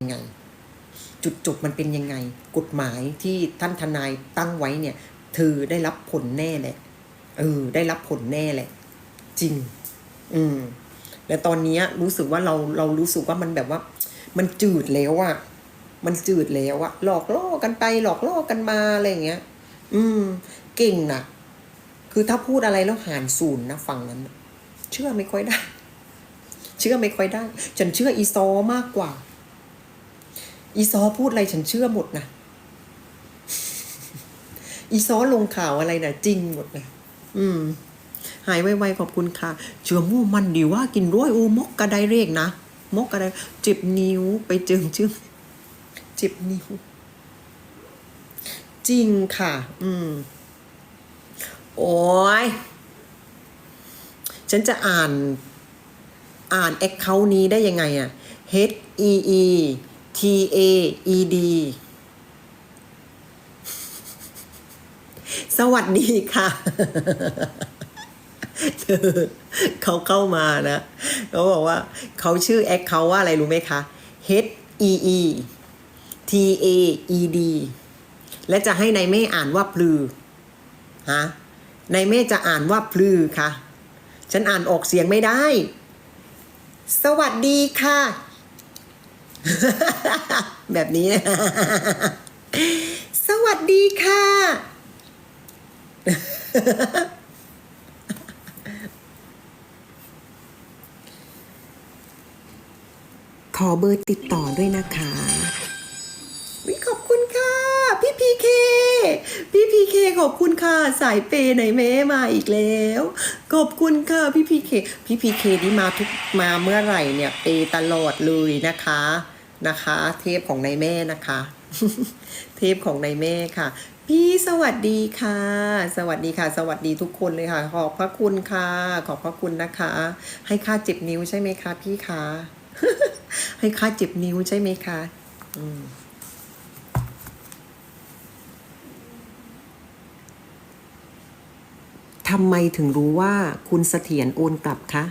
ยังไง จุดจบมันเป็นยังไง กฎหมายที่ท่านทนายตั้งไว้เนี่ย เธอได้รับผลแน่แหละเออ ได้รับผลแน่แหละ จริง อืมแต่ตอนนี้รู้สึกว่าเราเรารู้สึกว่ามันแบบว่า มันจืดแล้วอะมันจืดแล้วอะหลอกล่อกันไป หลอกล่อกันมาอะไรอย่างเงี้ย อืม เก่งนะคือถ้าพูดอะไรแล้วหารศูนย์นะฝั่งนั้น เชื่อไม่ค่อยได้ เชื่อไม่ค่อยได้ ฉันเชื่ออีซอมากกว่า อีซอพูดอะไรฉันเชื่อหมดนะอีซอลงข่าวอะไรนะจริงหมดนะอืม หายไวๆขอบคุณค่ะ เชื่อมู่มันดีว่ากินร้อยโอมกกระไดเรกนะมกกระไดเจ็บนิ้วไปเจิงจึงเจ็บนิ้ว จริงค่ะ อืม โอ้ย ฉันจะอ่านอ่านแอคเคาท์นี้ได้ยังไงอะ H E E T A E D สวัสดีค่ะเธอเขาเข้ามานะเขาบอกว่าเขาชื่อแอคเขาว่าอะไรรู้ไหมคะ H E E T A E D และจะให้ในายเม่อ่านว่าพลือฮะนายเม่จะอ่านว่าพลือค่ะ ฉันอ่านออกเสียงไม่ได้ สวัสดีค่ะ แบบนี้ สวัสดีค่ะ ขอเบอร์ติดต่อด้วยนะคะ วิขอบคุณค่ะ พี่พีเค พี่พีเคขอบคุณค่ะ สายเปย์ไหนแม่มาอีกแล้ว ขอบคุณค่ะพี่พีเค พี่พีเคนี่มาทุกมาเมื่อไหร่เนี่ยเปย์ตลอดเลยนะคะนะคะ เทพของนายแม่นะคะ เทพของนายแม่ค่ะ พี่สวัสดีค่ะ สวัสดีค่ะ สวัสดีทุกคนเลยค่ะ ขอบพระคุณค่ะ ขอบพระคุณนะคะ ให้ค่าเจ็บนิ้วใช่ไหมคะ พี่คะให้ค่าเจ็บนิ้วใช่ไหมคะ อืม ทำไมถึงรู้ว่าคุณเสถียรโอนกลับคะ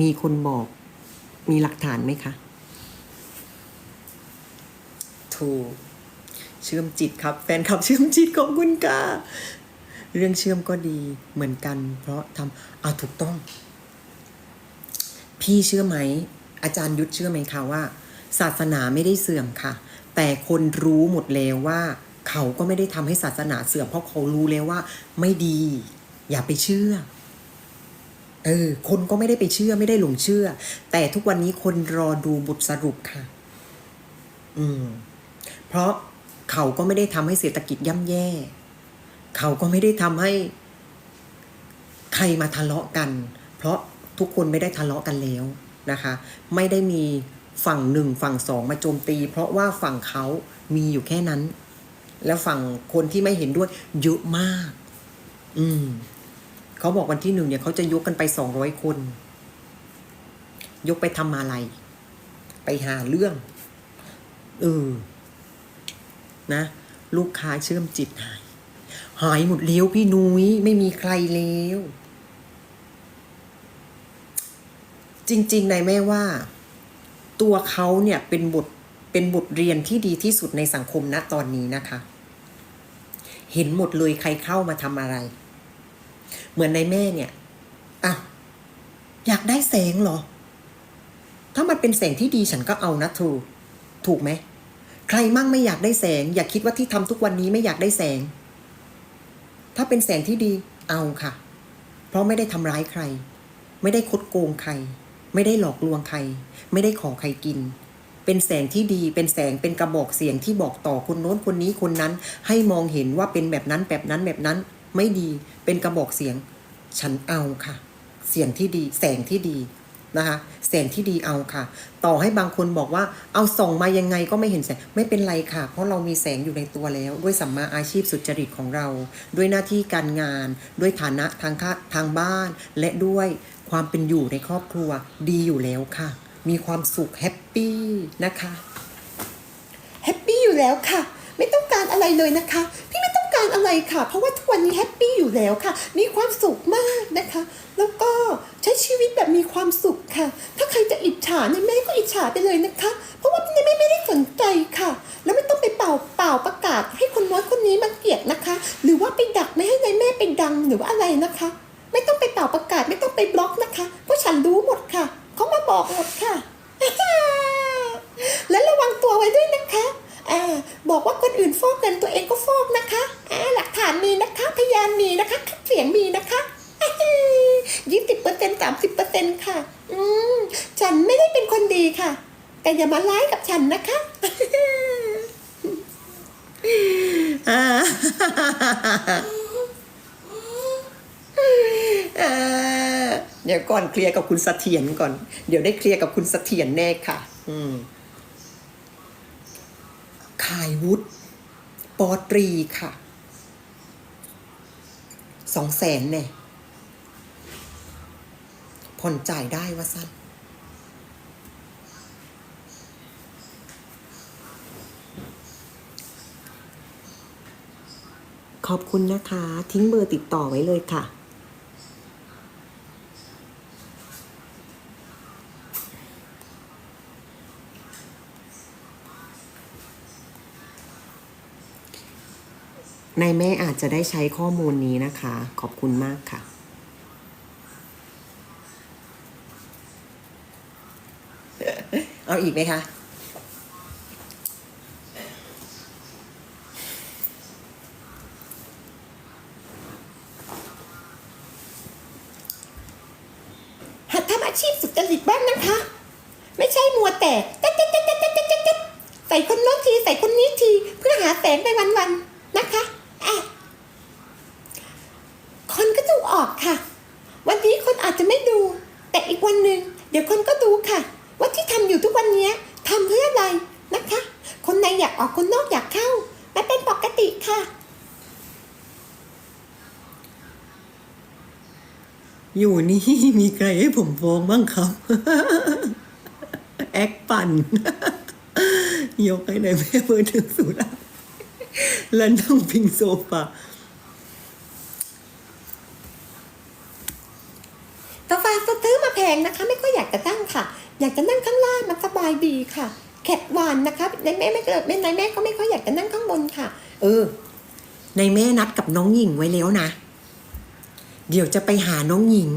มีคนบอก มีหลักฐานไหมคะ ถูก เชื่อมจิตครับ แฟนคลับเชื่อมจิตของคุณกาเรื่องเชื่อมก็ดีเหมือนกัน เพราะทำอ่าถูกต้อง พี่เชื่อไหม อาจารย์ยุทธเชื่อไหมคะว่า ศาสนาไม่ได้เสื่อมค่ะ แต่คนรู้หมดแล้วว่า เขาก็ไม่ได้ทำให้ศาสนาเสื่อมเพราะเขารู้แล้วว่า ไม่ดี อย่าไปเชื่อ เออ คนก็ไม่ได้ไปเชื่อไม่ได้หลงเชื่อ แต่ทุกวันนี้คนรอดูบทสรุปค่ะ อืม เพราะเขาก็ไม่ได้ทำให้เศรษฐกิจย่ำแย่ เขาก็ไม่ได้ทำให้ ใครมาทะเลาะกัน เพราะทุกคนไม่ได้ทะเลาะกันแล้วนะคะ ไม่ได้มีฝั่งหนึ่งฝั่งสองมาโจมตี เพราะว่าฝั่งเขามีอยู่แค่นั้น แล้วฝั่งคนที่ไม่เห็นด้วยเยอะมาก อืมเขาบอกวันที่หนึ่งเนี่ยเขาจะยกกันไปสองร้อยคน ยกไปทำอะไร ไปหาเรื่องเออนะ ลูกค้าเชื่อมจิตหาย หายหมดแล้วพี่นุ้ยไม่มีใครแล้วจริงๆนายแม่ว่า ตัวเขาเนี่ยเป็นบทเป็นบทเรียนที่ดีที่สุดในสังคมณตอนนี้นะคะ เห็นหมดเลยใครเข้ามาทำอะไร เหมือนในแม่เนี่ยอะอยากได้แสงเหรอ ถ้ามันเป็นแสงที่ดีฉันก็เอานะถูถูกไหม ใครมั่งไม่อยากได้แสง อย่าคิดว่าที่ทำทุกวันนี้ไม่อยากได้แสง ถ้าเป็นแสงที่ดีเอาค่ะ เพราะไม่ได้ทำร้ายใคร ไม่ได้คดโกงใคร ไม่ได้หลอกลวงใคร ไม่ได้ขอใครกิน เป็นแสงที่ดี เป็นแสงเป็นกระบอกเสียงที่บอกต่อคนโน้นคนนี้คนนั้น ให้มองเห็นว่าเป็นแบบนั้นแบบนั้นแบบนั้น ไม่ดี เป็นกระบอกเสียง ฉันเอาค่ะ เสียงที่ดี แสงที่ดีนะคะแสงที่ดีเอาค่ะ ต่อให้บางคนบอกว่าเอาส่องมายังไงก็ไม่เห็นแสงไม่เป็นไรค่ะ เพราะเรามีแสงอยู่ในตัวแล้ว ด้วยสัมมาอาชีพสุจริตของเรา ด้วยหน้าที่การงาน ด้วยฐานะทางค่าทางบ้าน และด้วยความเป็นอยู่ในครอบครัวดีอยู่แล้วค่ะ มีความสุขแฮปปี้นะคะแฮปปี้อยู่แล้วค่ะ ไม่ต้องการอะไรเลยนะคะ พี่ไม่ต้องการอะไรค่ะ เพราะว่าทุกวันนี้แฮปปี้อยู่แล้วค่ะ มีความสุขมากนะคะ แล้วก็ใช้ชีวิตแบบมีความสุขค่ะ ถ้าใครจะอิจฉาเนี่ยแม่ก็อิจฉาไปเลยนะคะ เพราะว่าเนี่ยแม่ไม่ได้สนใจค่ะ แล้วไม่ต้องไปเป่าเป่าประกาศ ให้คนน้อยคนนี้มาเกลียดนะคะ หรือว่าไปดักไม่ให้ในายแม่ไปดังหรือว่าอะไรนะคะ ไม่ต้องไปเป่าประกาศไม่ต้องไปบล็อกนะคะเพราะฉันรู้หมดค่ะ เขามาบอกหมดค่ะ และระวังตัวไว้ด้วยนะคะอ่าบอกว่าคนอื่นฟอกเงินตัวเองก็ฟอกนะคะอ่าหลักฐานมีนะคะ พยานมีนะคะคลิปเสียงมีนะคะยี่สิบเปอร์เซ็นต์สามสิบเปอร์เซ็นต์ค่ะ อืม ฉันไม่ได้เป็นคนดีค่ะ แต่อย่ามาไล่กับฉันนะคะอ่าอ่า เดี๋ยวก่อนเคลียร์กับคุณเสถียรก่อน เดี๋ยวได้เคลียร์กับคุณเสถียรแน่ค่ะ อืมขายวุฒิปอตรีค่ะสองแสนแน่ผ่อนจ่ายได้ว่าสั้นขอบคุณนะคะ ทิ้งเบอร์ติดต่อไว้เลยค่ะ ในแม่อาจจะได้ใช้ข้อมูลนี้นะคะ ขอบคุณมากค่ะ เอาอีกไหมคะหัดทำอาชีพสุจริตบ้างนะคะ ไม่ใช่มัวแต่เต๊ดเต๊ดเต๊ดเต๊ดเต๊ดเต๊ดเต๊ดใส่คนโน้นทีใส่คนนี้ที เพื่อหาแสงไปวันๆนะคะอะคนก็ดูออกค่ะ วันนี้คนอาจจะไม่ดู แต่อีกวันหนึ่งเดี๋ยวคนก็ดูค่ะ ว่าที่ทำอยู่ทุกวันนี้ทำเพื่ออะไรนะคะ คนในอยากออกคนนอกอยากเข้ามันเป็นปกติค่ะ อยู่นี่มีใครให้ผมฟ้องบ้างครับ แอคปั่น ยกให้ในแม่เบอร์ถึงสุดแล้วนั่งพิงโซฟากาแฟสซื้อมาแพงนะคะ ไม่ค่อยอยากจะนั่งค่ะ อยากจะนั่งข้างล่างมันสบายดีค่ะแขกวานนะคะในแม่ไม่เกิดในแม่ก็ไม่ค่อยอยากจะนั่งข้างบนค่ะ เออ ในแม่นัดกับน้องหญิงไว้แล้วนะ เดี๋ยวจะไปหาน้องหญิง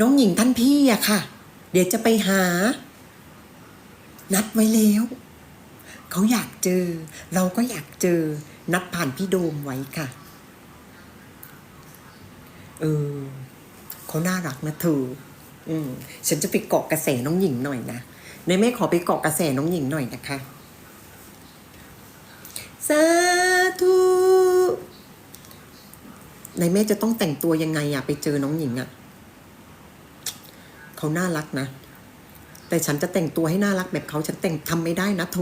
น้องหญิงท่านพี่อะค่ะ เดี๋ยวจะไปหา นัดไว้แล้วเขาอยากเจอ เราก็อยากเจอ นัดผ่านพี่โดมไว้ค่ะ เออเขาน่ารักนะเธอ อืม ฉันจะไปเกาะกระแสน้องหญิงหน่อยนะในแม่ขอไปเกาะกระแสน้องหญิงหน่อยนะคะ สาธุ ในแม่จะต้องแต่งตัวยังไงอะไปเจอน้องหญิงอะเขาน่ารักนะ แต่ฉันจะแต่งตัวให้น่ารักแบบเขาฉันแต่งทำไม่ได้นะโท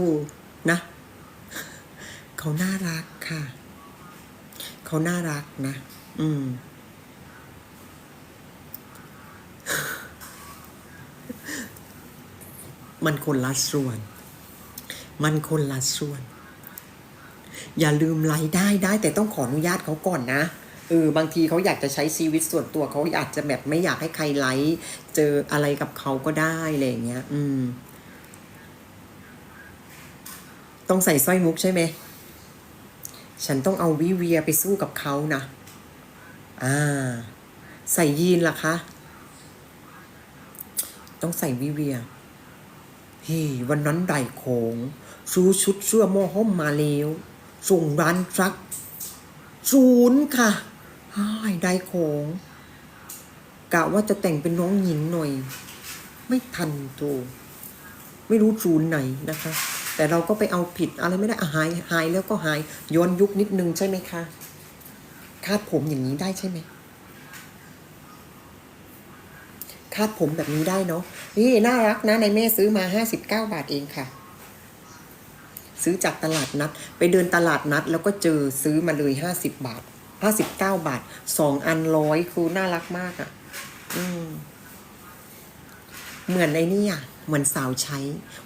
นะเขาน่ารักค่ะ เขาน่ารักนะ อืม มันคนละส่วน มันคนละส่วน อย่าลืมไลค์ได้ได้ แต่ต้องขออนุญาตเขาก่อนนะ เออบางทีเขาอยากจะใช้ชีวิตส่วนตัวเขาอาจจะแบบไม่อยากให้ใครไลค์เจออะไรกับเขาก็ได้อะไรอย่างเงี้ย อืม ต้องใส่สร้อยมุกใช่ไหมฉันต้องเอาวิเวียไปสู้กับเขานะอ่า ใส่ยีนล่ะคะ ต้องใส่วิเวียฮ้วันนั้นไดโขงซื้อชุดเสื้อหม้อห้อมมาแล้วส่งร้านทรัคศูนย์ค่ะ อ้ายไดโของกะว่าจะแต่งเป็นน้องหญิงหน่อย ไม่ทันโตไม่รู้ศูนย์ไหนนะคะ แต่เราก็ไปเอาผิดอะไรไม่ได้อะหายหายแล้วก็หายย้อนยุคนิดนึงใช่ไหมคะคาดผมอย่างนี้ได้ใช่ไหมคาดผมแบบนี้ได้เนาะนี่น่ารักนะในแม่ซื้อมาห้าสิบเก้าบาทเองค่ะ ซื้อจากตลาดนัด ไปเดินตลาดนัด แล้วก็เจอซื้อมาเลยห้าสิบบาท ห้าสิบเก้าบาทสองอันร้อยคือน่ารักมากอะ่ะ อืม เหมือนในนี่อะ เหมือนสาวใช้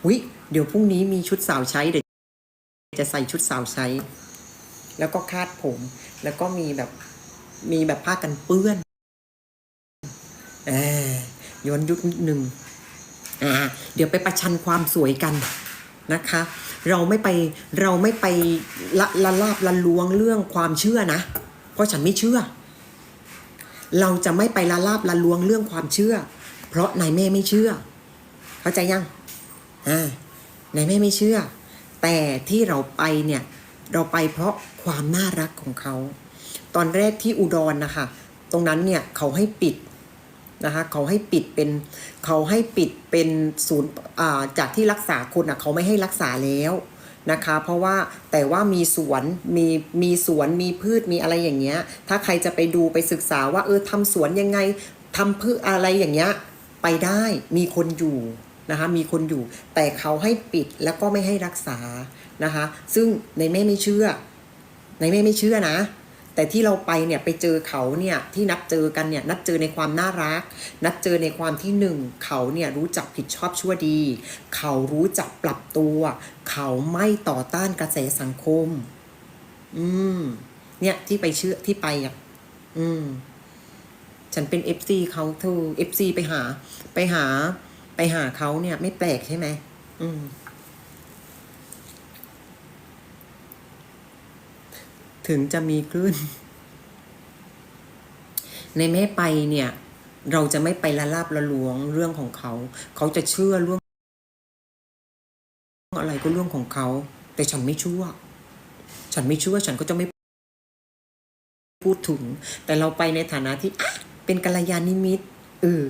วิเดี๋ยวพรุ่งนี้มีชุดสาวใช้เดี๋ยวจะใส่ชุดสาวใช้ แล้วก็คาดผม แล้วก็มีแบบ มีแบบผ้ากันเปื้อนเออย้อนยุคนิดนึงอ่าเดี๋ยวไปประชันความสวยกันนะคะ เราไม่ไปเราไม่ไปละละลาบละล้วงเรื่องความเชื่อนะ ราะฉันไม่เชื่อ เราจะไม่ไปละลาบละลวงเรื่องความเชื่อ เพราะนายแม่ไม่เชื่อ เข้าใจยังอ่านายแม่ไม่เชื่อ แต่ที่เราไปเนี่ยเราไปเพราะความน่ารักของเขา ตอนแรกที่อุดรนะคะ ตรงนั้นเนี่ยเขาให้ปิดนะคะเขาให้ปิดเป็นเขาให้ปิดเป็นศูนย์จากที่รักษาคนอะเขาไม่ให้รักษาแล้ว นะคะ เพราะว่าแต่ว่ามีสวนมีมีสวนมีพืชมีอะไรอย่างเงี้ย ถ้าใครจะไปดูไปศึกษาว่าเออทำสวนยังไงทำพืชอะไรอย่างเงี้ยไปได้มีคนอยู่นะคะมีคนอยู่ แต่เขาให้ปิดแล้วก็ไม่ให้รักษานะคะ ซึ่งในแม่ไม่เชื่อ ในแม่ไม่เชื่อนะ แต่ที่เราไปเนี่ยไปเจอเขาเนี่ยที่นัดเจอกันเนี่ยนัดเจอในความน่ารัก นัดเจอในความที่หนึ่งเขาเนี่ยรู้จักผิดชอบชั่วดี เขารู้จักปรับตัว เขาไม่ต่อต้านกระแสสังคม อืม เนี่ยที่ไปเชื่อที่ไปอะอืม ฉันเป็นเอฟซีเขาเธอเอฟซีไปหา ไปหา ไปหาเขาเนี่ย ไม่แปลกใช่ไหมอืม ถึงจะมีคลื่น ในแม่ไปเนี่ย เราจะไม่ไปละลาบละลวงเรื่องของเขา เขาจะเชื่อเรื่องอะไรก็เรื่องของเขา แต่ฉันไม่ชื่อฉันไม่ชื่อฉันก็จะไม่พูดถึง แต่เราไปในฐานะที่เป็นกัลยาณมิตเออ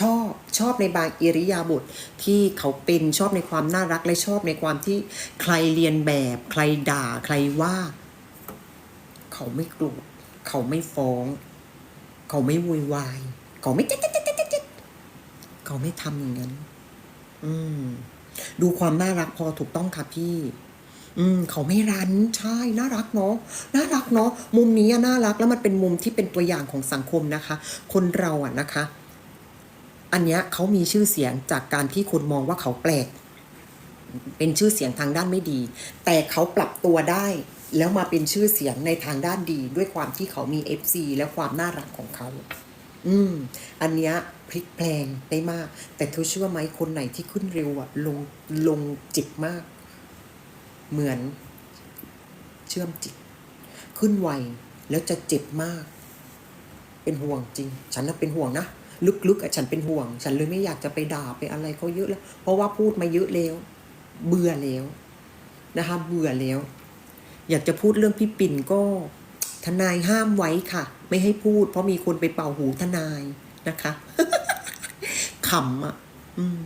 ชอบชอบในบางอิริยาบถที่เขาเป็นชอบในความน่ารักและชอบในความที่ใครเรียนแบบ ใครด่าใครว่า เขาไม่โกรธเขาไม่ฟ้อง เขาไม่วุ่นวาย เขาไม่เจ๊ดเจ๊ดเจ๊ดเจ๊ดเจ๊ดเขาไม่ทำอย่างนั้น อืม ดูความน่ารักพอถูกต้องค่ะพี่ อืม เขาไม่รั้นใช่น่ารักเนาะน่ารักเนาะมุมนี้น่ารักแล้วมันเป็นมุมที่เป็นตัวอย่างของสังคมนะคะ คนเราอะนะคะ อันเนี้ยเขามีชื่อเสียงจากการที่คนมองว่าเขาแปลกเป็นชื่อเสียงทางด้านไม่ดี แต่เขาปรับตัวได้ แล้วมาเป็นชื่อเสียงในทางด้านดีด้วยความที่เขามี FC และความน่ารักของเขา อืม อันเนี้ยพลิกแพลงได้มาก แต่เธอเชื่อไหมคนไหนที่ขึ้นเร็วอะลงลงจิตมาก เหมือน เชื่อมจิต ขึ้นไวแล้วจะเจ็บมาก เป็นห่วงจริง ฉันน่ะเป็นห่วงนะลึกๆอะฉันเป็นห่วง ฉันเลยไม่อยากจะไปด่าไปอะไรเขาเยอะแล้ว เพราะว่าพูดมาเยอะแล้ว เบื่อแล้วนะคะเบื่อแล้ว อยากจะพูดเรื่องพี่ปิ่นก็ ทนายห้ามไว้ค่ะ ไม่ให้พูด เพราะมีคนไปเป่าหูทนายนะคะขำอะอืม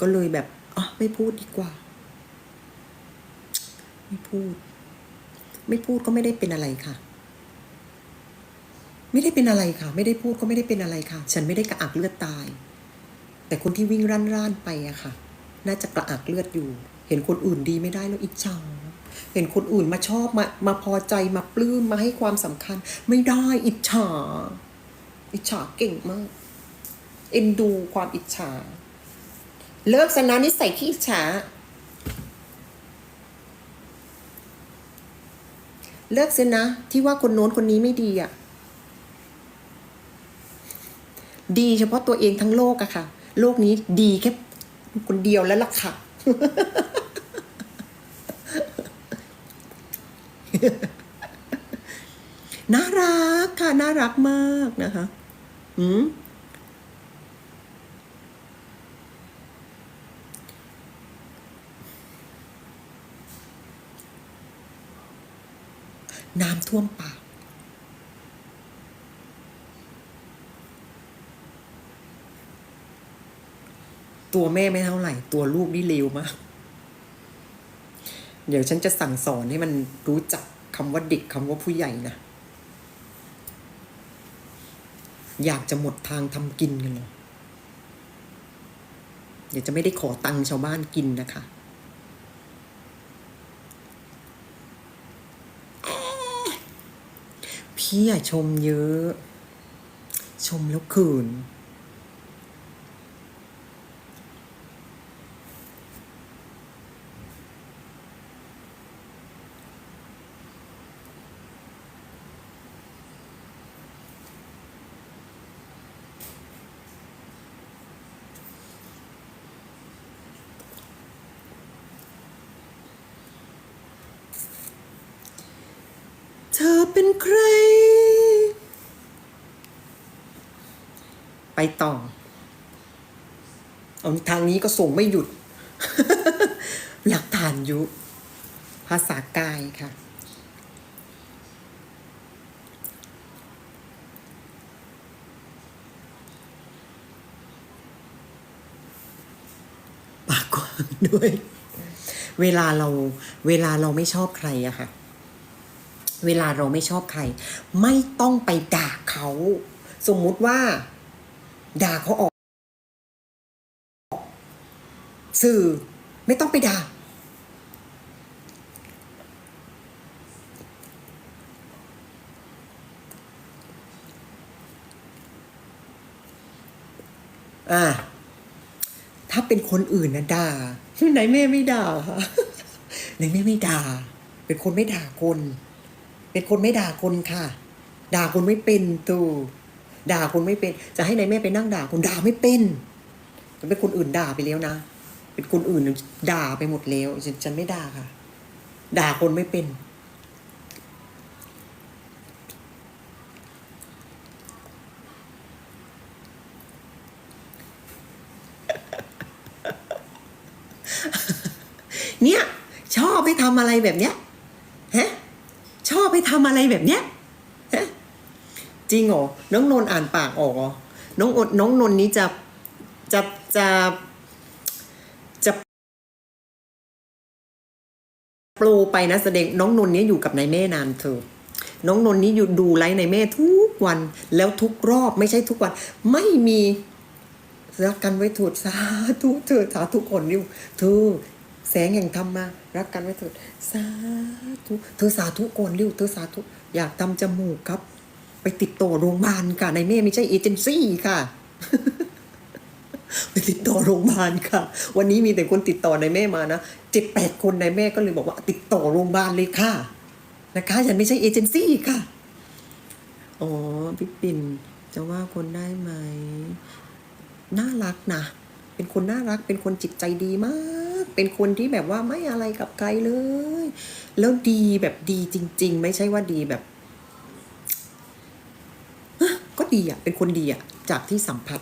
ก็เลยแบบอ๋อไม่พูดดีกว่า ไม่พูด ไม่พูดก็ไม่ได้เป็นอะไรค่ะ ไม่ได้เป็นอะไรค่ะ ไม่ได้พูดก็ไม่ได้เป็นอะไรค่ะ ฉันไม่ได้กระอักเลือดตาย แต่คนที่วิ่งร่านร่านๆไปอะค่ะ น่าจะกระอักเลือดอยู่ เห็นคนอื่นดีไม่ได้แล้วอิจฉา เห็นคนอื่นมาชอบมามาพอใจมาปลื้มมาให้ความสำคัญ ไม่ได้อิจฉา อิจฉาเก่งมาก เอ็นดูความอิจฉา เลิกสนะนิสัยขี้อิจฉา เลิกเสียนะ ที่ว่าคนโน้นคนนี้ไม่ดีอะดีเฉพาะตัวเองทั้งโลกอะค่ะ โลกนี้ดีแค่คนเดียวแล้วล่ะค่ะ น่ารักค่ะ น่ารักมากนะคะ อืมน้ำท่วมปาก ตัวแม่ไม่เท่าไหร่ ตัวลูกนี่เลวมาก เดี๋ยวฉันจะสั่งสอนให้มันรู้จัก คำว่าเด็กคำว่าผู้ใหญ่นะ อยากจะหมดทางทำกินกันเหรอเดี๋ยวจะไม่ได้ขอตังค์ชาวบ้านกินนะคะพี่อะชมเยอะ ชมแล้วเขิน เป็นใคร ไปต่อเอาทางนี้ก็ส่งไม่หยุด หลักฐานยุ ภาษากายค่ะ ปากกว้างด้วย เวลาเราเวลาเราไม่ชอบใครอะค่ะ เวลาเราไม่ชอบใคร ไม่ต้องไปด่าเขา สมมุติว่า ด่าเขาออก สื่อไม่ต้องไปด่าอ่า ถ้าเป็นคนอื่นนะด่าไหนแม่ไม่ด่าค่ะไหนแม่ไม่ด่า เป็นคนไม่ด่าคน เป็นคนไม่ด่าคนค่ะ ด่าคนไม่เป็นตูด่าคนไม่เป็น จะให้นายแม่ไปนั่งด่าคนด่าไม่เป็นจะเป็นคนอื่นด่าไปแล้วนะ เป็นคนอื่นด่าไปหมดแล้วฉันฉันไม่ด่าค่ะ ด่าคนไม่เป็นเนี่ย ชอบให้ทำอะไรแบบเนี้ย ทำอะไรแบบเนี้ยจริงเหรอ น้องนนท์อ่านปากออกเหรอ น้องอดน้องนนท์นี้จะจะจะจะโปรไปนะแสดงน้องนนท์นี้อยู่กับนายแม่นานเธอ น้องนนท์นี้อยู่ดูไลฟ์นายแม่ทุกวันแล้วทุกรอบไม่ใช่ทุกวัน ไม่มีรักกันไว้ถูดสาธุเธอสาธุคนนิ้วเธอ แสงแห่งธรรมมา รักกันไว้เถิดสาธุเธอสาธุก่อนเร็วเธอสาธุอยากทำจมูกครับ ไปติดต่อโรงพยาบาลค่ะในายแม่ไม่ใช่เอเจนซี่ค่ะไปติดต่อโรงพยาบาลค่ะ วันนี้มีแต่คนติดต่อในแม่มานะเจ็ดแปดคนในแม่ก็เลยบอกว่าติดต่อโรงพยาบาลเลยค่ะ นะคะฉันไม่ใช่เอเจนซี่ค่ะ อ๋อพี่ปิ่นจะว่าคนได้ไหม น่ารักนะ เป็นคนน่ารัก เป็นคนจิตใจดีมาก เป็นคนที่แบบว่าไม่อะไรกับใครเลย แล้วดีแบบดีจริง ๆ ไม่ใช่ว่าดีแบบก็ดีอะ เป็นคนดีอะ จากที่สัมผัส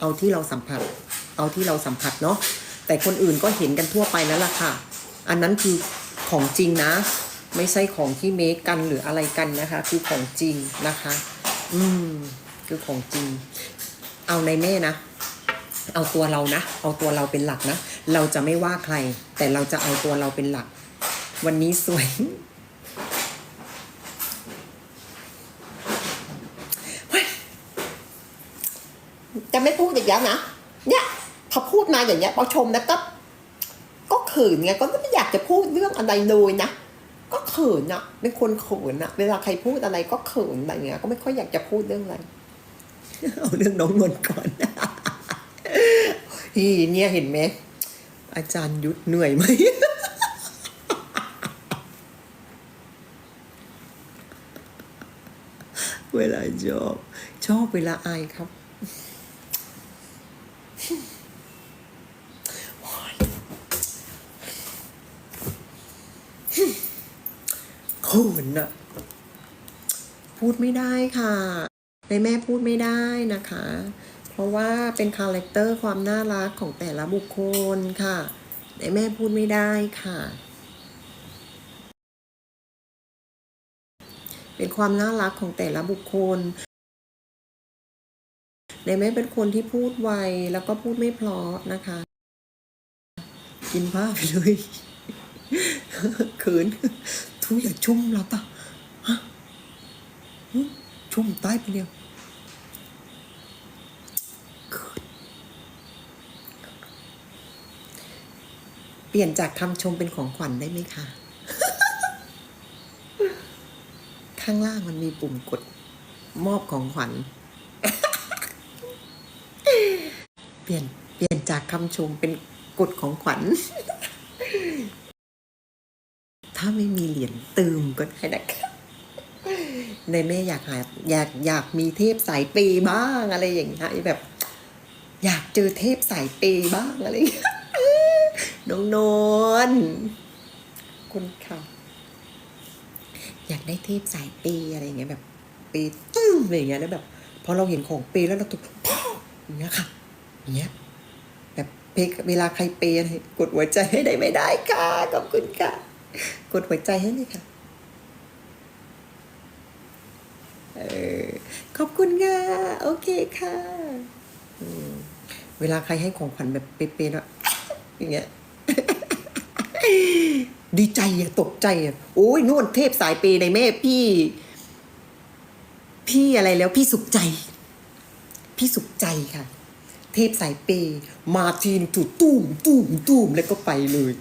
เอาที่เราสัมผัส เอาที่เราสัมผัสเนาะ แต่คนอื่นก็เห็นกันทั่วไปแล้วล่ะค่ะ อันนั้นคือของจริงนะ ไม่ใช่ของที่เมคกันหรืออะไรกันนะคะ คือของจริงนะคะ อืม คือของจริง เอาในแม่นะ เอาตัวเรานะ เอาตัวเราเป็นหลักนะ เราจะไม่ว่าใคร แต่เราจะเอาตัวเราเป็นหลัก วันนี้สวย จะไม่พูดอีกแล้วนะ เนี่ยพอพูดมาอย่างเงี้ยพอชมแล้วก็ก็เขินไงก็ไม่อยากจะพูดเรื่องอะไรเลยนะ ก็เขินอะเป็นคนเขินอะเวลาใครพูดอะไรก็เขินอะไรเงี้ย ก็ไม่ค่อยอยากจะพูดเรื่องอะไร เอาเรื่องน้องนนท์ก่อน นี่เนี่ยเห็นไหมอาจารย์ยุทธเหนื่อยไหมเวลาชอบชอบเวลาอายครับโขนอะพูดไม่ได้ค่ะในแม่พูดไม่ได้นะคะ เพราะว่าเป็นคาแรคเตอร์ความน่ารักของแต่ละบุคคลค่ะในแม่พูดไม่ได้ค่ะ เป็นความน่ารักของแต่ละบุคคลในแม่เป็นคนที่พูดไวแล้วก็พูดไม่เพราะนะคะ กินผ้าไปเลยเขินทุกอย่าชุ่มเราปะฮะชุ่มใต้ไปเร็วเขินเปลี่ยนจากคำชมเป็นของขวัญได้ไหมคะ ข้างล่างมันมีปุ่มกด มอบของขวัญ เปลี่ยนเปลี่ยนจากคำชมเป็นกดของขวัญ ถ้าไม่มีเหรียญตืมก็ได้นะคะในแม่อยากหาอยากอยากมีเทพสายเปย์บ้างอะไรอย่างเงี้ยแบบ อยากเจอเทพสายเปย์บ้างอะไรอย่างเงี้ย น้องนนคุณค่ะอยากได้เทพสายปย์อะไรอย่างเงี้ยแบบปย์ตึ้งอะไรอย่างเงี้ยแล้วแบบพอเราเห็นของปย์แล้วเราถูกอย่างเงี้ยค่ะอย่างเงี้ยแบบเปย์เวลาใครเปย์อะไรกดหัวใจให้ได้ไม่ได้ค่ะขอบคุณค่ะ กดหัวใจให้เลยค่ะเออขอบคุณค่ะโอเคค่ะเวลาใครให้ของขวัญแบบเปย์ๆแล้วอย่างเงี้ย ดีใจอะตกใจอะโอ้ยนู่นเทพสายเปในแม่พี่ พี่อะไรแล้วพี่สุขใจ พี่สุขใจค่ะ เทพสายเป มาทีนถูกตุ้มตุ้มตุ้มแล้วก็ไปเลย